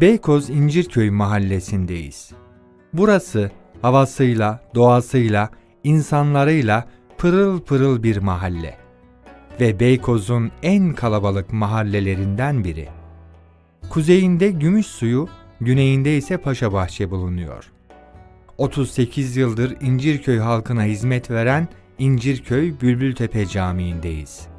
Beykoz İncirköy mahallesindeyiz. Burası havasıyla, doğasıyla, insanlarıyla pırıl pırıl bir mahalle. Ve Beykoz'un en kalabalık mahallelerinden biri. Kuzeyinde Gümüşsuyu, güneyinde ise Paşabahçe bulunuyor. 38 yıldır İncirköy halkına hizmet veren İncirköy Bülbültepe Camii'ndeyiz.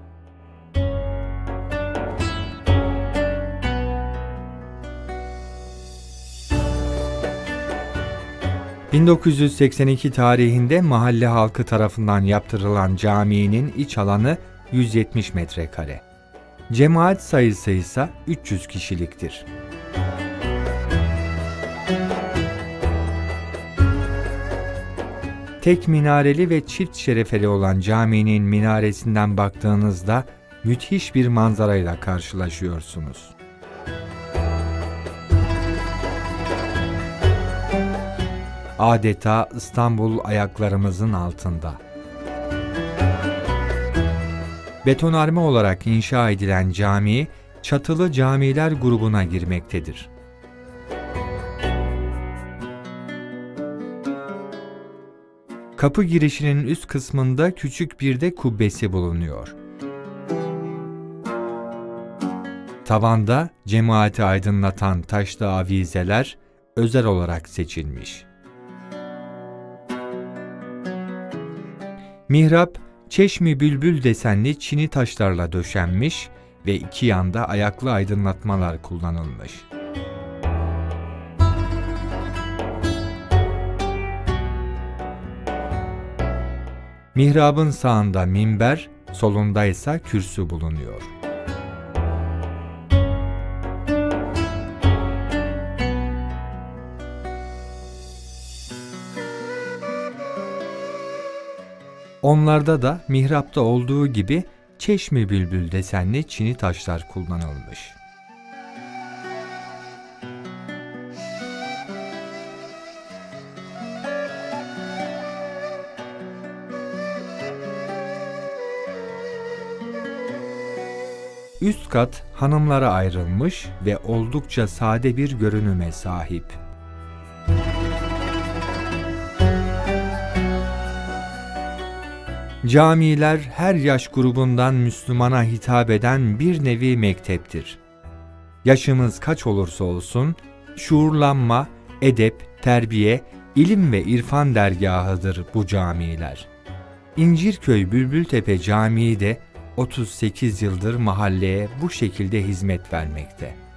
...1982 tarihinde mahalle halkı tarafından yaptırılan caminin iç alanı 170 metrekare. Cemaat sayısı ise 300 kişiliktir. Tek minareli ve çift şerefeli olan caminin minaresinden baktığınızda müthiş bir manzarayla karşılaşıyorsunuz. Adeta İstanbul ayaklarımızın altında. Betonarme olarak inşa edilen cami, çatılı camiler grubuna girmektedir. Kapı girişinin üst kısmında küçük bir de kubbesi bulunuyor. Tavanda cemaati aydınlatan taşlı avizeler özel olarak seçilmiş. Mihrap, çeşmi bülbül desenli çini taşlarla döşenmiş ve iki yanda ayaklı aydınlatmalar kullanılmış. Mihrabın sağında minber, solunda ise kürsü bulunuyor. Onlarda da mihrapta olduğu gibi çeşmi bülbül desenli çini taşlar kullanılmış. Üst kat hanımlara ayrılmış ve oldukça sade bir görünüme sahip. Camiler her yaş grubundan Müslümana hitap eden bir nevi mekteptir. Yaşımız kaç olursa olsun, şuurlanma, edep, terbiye, ilim ve irfan dergahıdır bu camiler. İncirköy Bülbültepe Camii de 38 yıldır mahalleye bu şekilde hizmet vermekte.